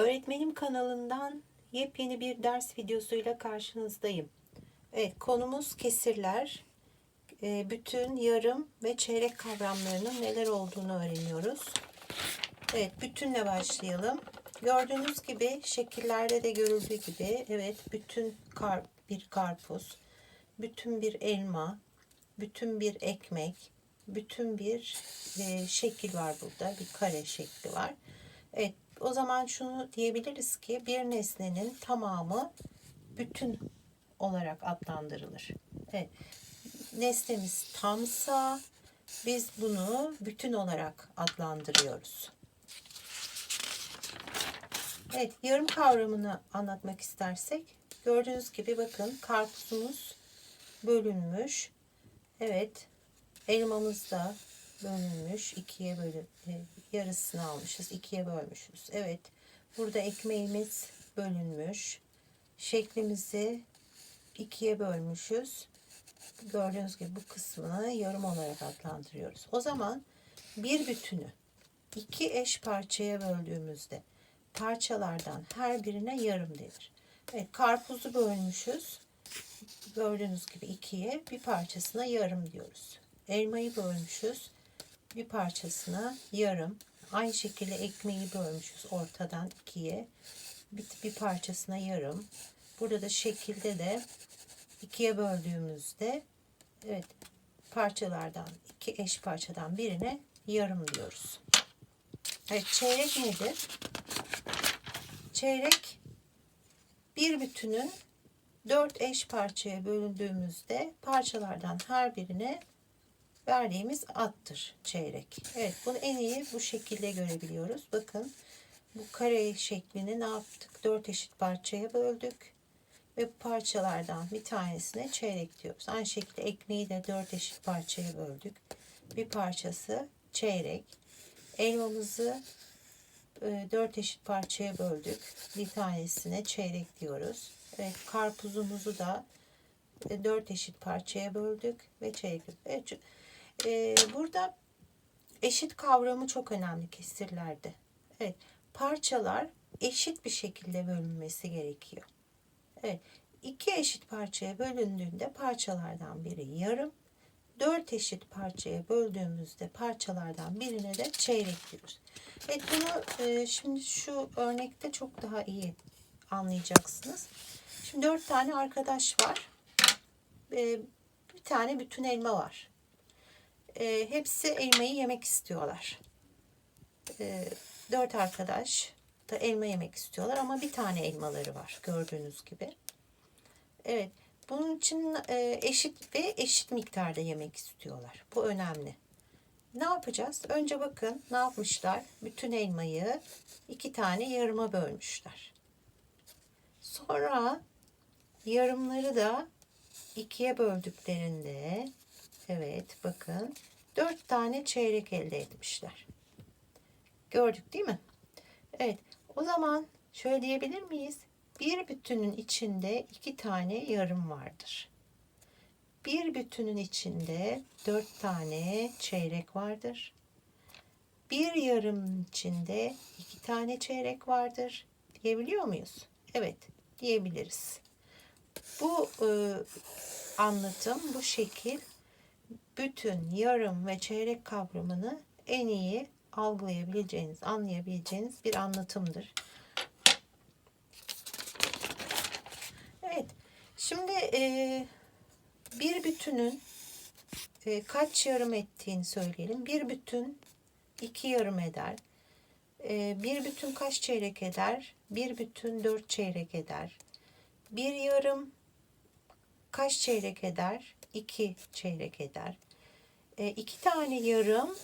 Öğretmenim kanalından yepyeni bir ders videosuyla karşınızdayım. Evet, konumuz kesirler. Ee, Bütün, yarım ve çeyrek kavramlarının neler olduğunu öğreniyoruz. Evet, bütünle başlayalım. Gördüğünüz gibi şekillerde de görüldüğü gibi evet bütün kar, bir karpuz, bütün bir elma, bütün bir ekmek, bütün bir e, şekil var burada. Bir kare şekli var. Evet, o zaman şunu diyebiliriz ki bir nesnenin tamamı bütün olarak adlandırılır. Evet, nesnemiz tamsa biz bunu bütün olarak adlandırıyoruz. Evet, yarım kavramını anlatmak istersek gördüğünüz gibi bakın karpuzumuz bölünmüş. Evet, elmamız da bölünmüş. ikiye bölün e, yarısını almışız. ikiye bölmüşüz. Evet, burada ekmeğimiz bölünmüş. Şeklimizi ikiye bölmüşüz. Gördüğünüz gibi bu kısmını yarım olarak adlandırıyoruz. O zaman bir bütünü iki eş parçaya böldüğümüzde parçalardan her birine yarım denir. Evet, karpuzu bölmüşüz. Gördüğünüz gibi ikiye bir parçasına yarım diyoruz. Elmayı bölmüşüz. Bir parçasına yarım. Aynı şekilde ekmeği bölmüşüz ortadan ikiye. Bir, bir parçasına yarım. Burada da şekilde de ikiye böldüğümüzde evet parçalardan iki eş parçadan birine yarım diyoruz. Evet çeyrek nedir? Çeyrek bir bütünün dört eş parçaya bölündüğümüzde parçalardan her birine verdiğimiz attır çeyrek. Evet bunu en iyi bu şekilde görebiliyoruz. Bakın bu kare şeklini ne yaptık? Dört eşit parçaya böldük. Ve parçalardan bir tanesine çeyrek diyoruz. Aynı şekilde ekmeği de dört eşit parçaya böldük. Bir parçası çeyrek. Elmamızı e, dört eşit parçaya böldük. Bir tanesine çeyrek diyoruz. Evet, karpuzumuzu da e, dört eşit parçaya böldük ve çeyrek. Evet, e, burada eşit kavramı çok önemli kesirlerde. Evet, parçalar eşit bir şekilde bölünmesi gerekiyor. Evet, iki eşit parçaya bölündüğünde parçalardan biri yarım, dört eşit parçaya böldüğümüzde parçalardan birine de çeyrek diyoruz. Evet bunu e, şimdi şu örnekte çok daha iyi anlayacaksınız. Şimdi dört tane arkadaş var. E, bir tane bütün elma var. E, hepsi elmayı yemek istiyorlar. E, dört arkadaş da elma yemek istiyorlar ama bir tane elmaları var gördüğünüz gibi. Evet bunun için e, eşit ve eşit miktarda yemek istiyorlar. Bu önemli. Ne yapacağız? Önce bakın ne yapmışlar? Bütün elmayı iki tane yarıma bölmüşler. Sonra yarımları da ikiye böldüklerinde evet bakın dört tane çeyrek elde etmişler. Gördük değil mi? Evet o zaman şöyle diyebilir miyiz? Bir bütünün içinde iki tane yarım vardır. Bir bütünün içinde dört tane çeyrek vardır. Bir yarım içinde iki tane çeyrek vardır. Diyebiliyor muyuz? Evet, diyebiliriz. Bu e, anlatım, bu şekil bütün, yarım ve çeyrek kavramını en iyi algılayabileceğiniz, anlayabileceğiniz bir anlatımdır. Evet, şimdi e, bir bütünün e, kaç yarım ettiğini söyleyelim. Bir bütün iki yarım eder. E, bir bütün kaç çeyrek eder? Bir bütün dört çeyrek eder. Bir yarım kaç çeyrek eder? İki çeyrek eder. E, iki tane yarım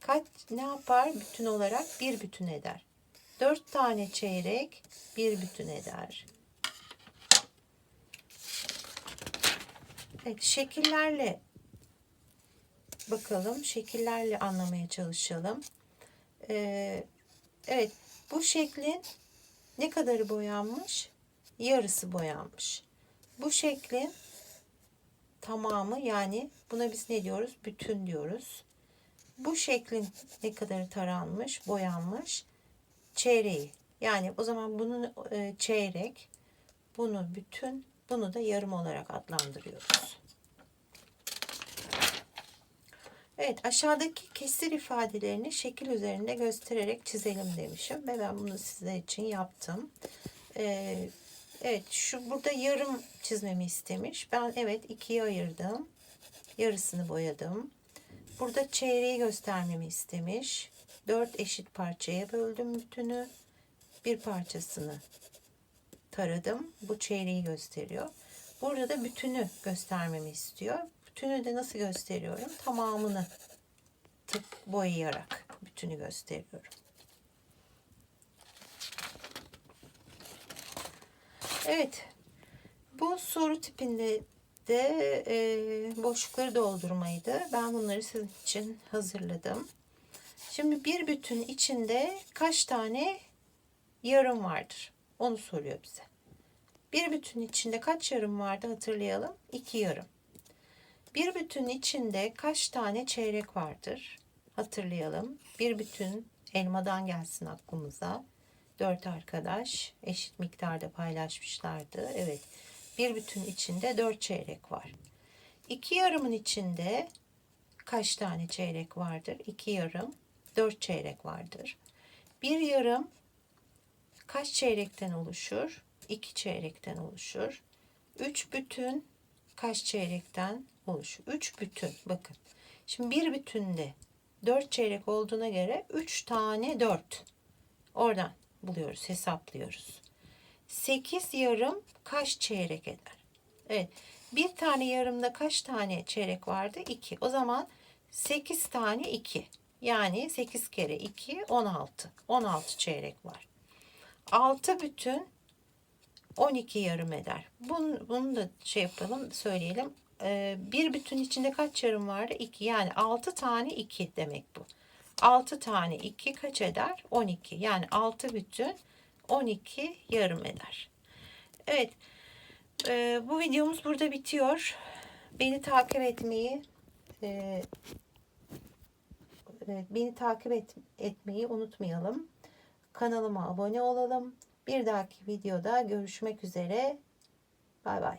kaç ne yapar bütün olarak? Bir bütün eder. Dört tane çeyrek bir bütün eder. Evet, şekillerle bakalım. Şekillerle anlamaya çalışalım. Ee, evet, bu şeklin ne kadarı boyanmış? Yarısı boyanmış. Bu şeklin tamamı yani buna biz ne diyoruz? Bütün diyoruz. Bu şeklin ne kadarı taranmış, boyanmış? Çeyreği. Yani o zaman bunu e, çeyrek, bunu bütün, bunu da yarım olarak adlandırıyoruz. Evet aşağıdaki kesir ifadelerini şekil üzerinde göstererek çizelim demişim ve ben bunu sizler için yaptım. Ee, evet şu burada yarım çizmemi istemiş. Ben evet ikiye ayırdım. Yarısını boyadım. Burada çeyreği göstermemi istemiş. Dört eşit parçaya böldüm bütünü. Bir parçasını taradım. Bu çeyreği gösteriyor. Burada da bütünü göstermemi istiyor. Bütünü de nasıl gösteriyorum? Tamamını tık boyayarak bütünü gösteriyorum. Evet. Bu soru tipinde de e, boşlukları doldurmaydı. Ben bunları sizin için hazırladım. Şimdi bir bütün içinde kaç tane yarım vardır? Onu soruyor bize. Bir bütün içinde kaç yarım vardı hatırlayalım. İki yarım. Bir bütün içinde kaç tane çeyrek vardır? Hatırlayalım. Bir bütün elmadan gelsin aklımıza. Dört arkadaş eşit miktarda paylaşmışlardı. Evet. Bir bütün içinde dört çeyrek var. İki yarımın içinde kaç tane çeyrek vardır? İki yarım, dört çeyrek vardır. Bir yarım kaç çeyrekten oluşur? İki çeyrekten oluşur. Üç bütün kaç çeyrekten oluşur? Üç bütün. Bakın. Şimdi bir bütünde dört çeyrek olduğuna göre üç tane dört. Oradan buluyoruz, hesaplıyoruz. Sekiz yarım kaç çeyrek eder? Evet. Bir tane yarımda kaç tane çeyrek vardı? 2. O zaman 8 tane 2. Yani 8 kere 2 16. 16 çeyrek var. 6 bütün 12 yarım eder. Bunu, bunu da şey yapalım söyleyelim. Ee, bir bütün içinde kaç yarım vardı? 2. Yani 6 tane 2 demek bu. 6 tane 2 kaç eder? 12. Yani 6 bütün 12 yarım eder. Evet. e, bu videomuz burada bitiyor. Beni takip etmeyi e, evet, beni takip et, etmeyi unutmayalım. Kanalıma abone olalım. Bir dahaki videoda görüşmek üzere. Bay bay.